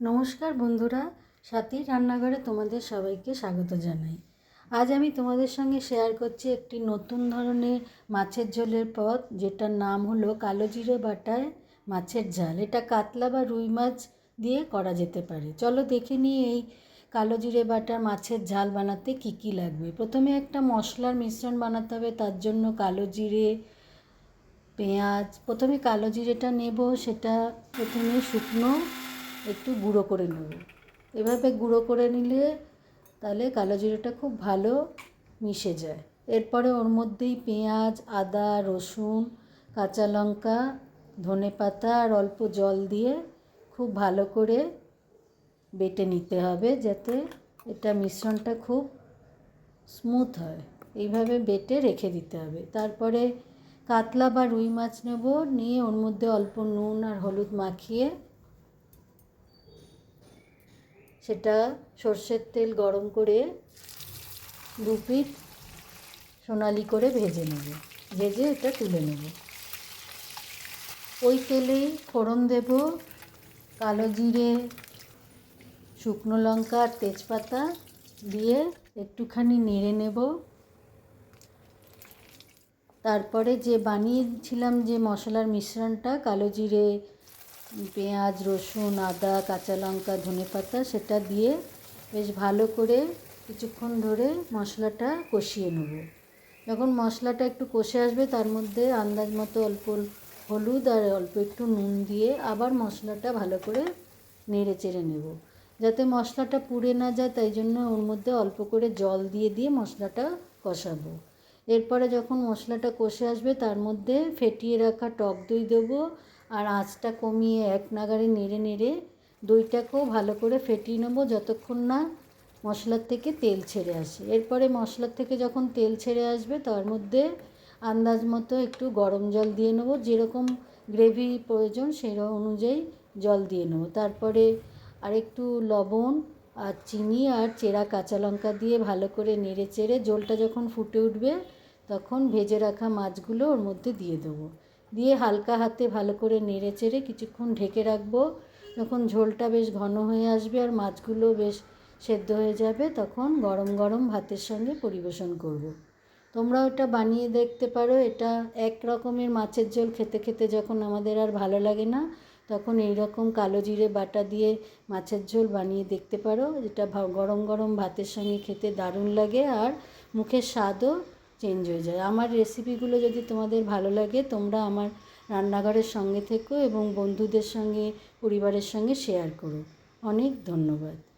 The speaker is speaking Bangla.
নমস্কার বন্ধুরা সাথী রান্নাঘরে তোমাদের সবাইকে স্বাগত জানাই। আজ আমি তোমাদের সঙ্গে শেয়ার করছি একটি নতুন ধরনের মাছের ঝোলের পদ, যেটার নাম হলো কালো জিরে বাটায় মাছের ঝাল। এটা কাতলা বা রুই মাছ দিয়ে করা যেতে পারে। চলো দেখে নিই এই কালো জিরে বাটার মাছের ঝাল বানাতে কি কি লাগবে। প্রথমে একটা মশলার মিশ্রণ বানাতে হবে, তার জন্য কালো জিরে, পেঁয়াজ। প্রথমে কালো জিরেটা নেব, সেটা প্রথমে শুকনো একটু গুঁড়ো করে নেব। এভাবে গুঁড়ো করে নিলে তাহলে কালো জিরেটা খুব ভালো মিশে যায়। এরপরে ওর মধ্যেই পেঁয়াজ, আদা, রসুন, কাঁচা লঙ্কা, ধনে পাতা আর অল্প জল দিয়ে খুব ভালো করে বেটে নিতে হবে যাতে এটা মিশ্রণটা খুব স্মুথ হয়। এইভাবে বেটে রেখে দিতে হবে। তারপরে কাতলা বা রুই মাছ নেব। নিয়ে ওর মধ্যে অল্প নুন আর হলুদ মাখিয়ে সেটা সর্ষের তেল গরম করে দু পিঠ সোনালি করে ভেজে নেব। ভেজে এটা তুলে নেব। ওই তেলেই ফোড়ন দেব, কালো জিরে, শুকনো লঙ্কা আর তেজপাতা দিয়ে একটুখানি নেড়ে নেব। তারপরে যে বানিয়েছিলাম যে মশলার মিশ্রণটা, কালো জিরে পেঁয়াজ, রসুন, আদা, কাঁচা লঙ্কা, ধনে পাতা সেটা দিয়ে বেশ ভালো করে কিছুক্ষণ ধরে মশলাটা কষিয়ে নেব। যখন মশলাটা একটু কষে আসবে তার মধ্যে আন্দাজ মতো অল্প হলুদ আর অল্প একটু নুন দিয়ে আবার মশলাটা ভালো করে নেড়ে চেড়ে নেব। যাতে মশলাটা পুড়ে না যায় তাই জন্য ওর মধ্যে অল্প করে জল দিয়ে দিয়ে মশলাটা কষাবো। এরপরে যখন মশলাটা কষে আসবে তার মধ্যে ফেটিয়ে রাখা টক দই দেবো আর আঁচটা কমিয়ে এক নাগারে নেড়ে নেড়ে দইটাকেও ভালো করে ফেটিয়ে নেব যতক্ষণ না মশলার থেকে তেল ছেড়ে আসে। এরপরে মশলার থেকে যখন তেল ছেড়ে আসবে, তার মধ্যে আন্দাজ মতো একটু গরম জল দিয়ে নেব। যেরকম গ্রেভি প্রয়োজন সেই অনুযায়ী জল দিয়ে নেব। তারপরে আর একটু লবণ আর চিনি আর চেরা কাঁচা লঙ্কা দিয়ে ভালো করে নেড়ে চেড়ে জলটা যখন ফুটে উঠবে, তখন ভেজে রাখা মাছগুলো ওর মধ্যে দিয়ে দেবো। দিয়ে হালকা হাতে ভালো করে নেড়ে চেড়ে কিছুক্ষণ ঢেকে রাখব। যখন ঝোলটা বেশ ঘন হয়ে আসবে আর মাছগুলো বেশ সেদ্ধ হয়ে যাবে, তখন গরম গরম ভাতের সঙ্গে পরিবেশন করব। তোমরা ওটা বানিয়ে দেখতে পারো। এটা এক রকমের মাছের ঝোল। খেতে খেতে যখন আমাদের আর ভালো লাগে না, তখন এই রকম কালো জিরে বাটা দিয়ে মাছের ঝোল বানিয়ে দেখতে পারো। এটা গরম গরম ভাতের সঙ্গে খেতে দারুণ লাগে আর মুখের স্বাদও চেঞ্জ হয়ে যায়। আমার রেসিপিগুলো যদি তোমাদের ভালো লাগে, তোমরা আমার রান্নাঘরের সঙ্গে থেকো এবং বন্ধুদের সঙ্গে, পরিবারের সঙ্গে শেয়ার করো। অনেক ধন্যবাদ।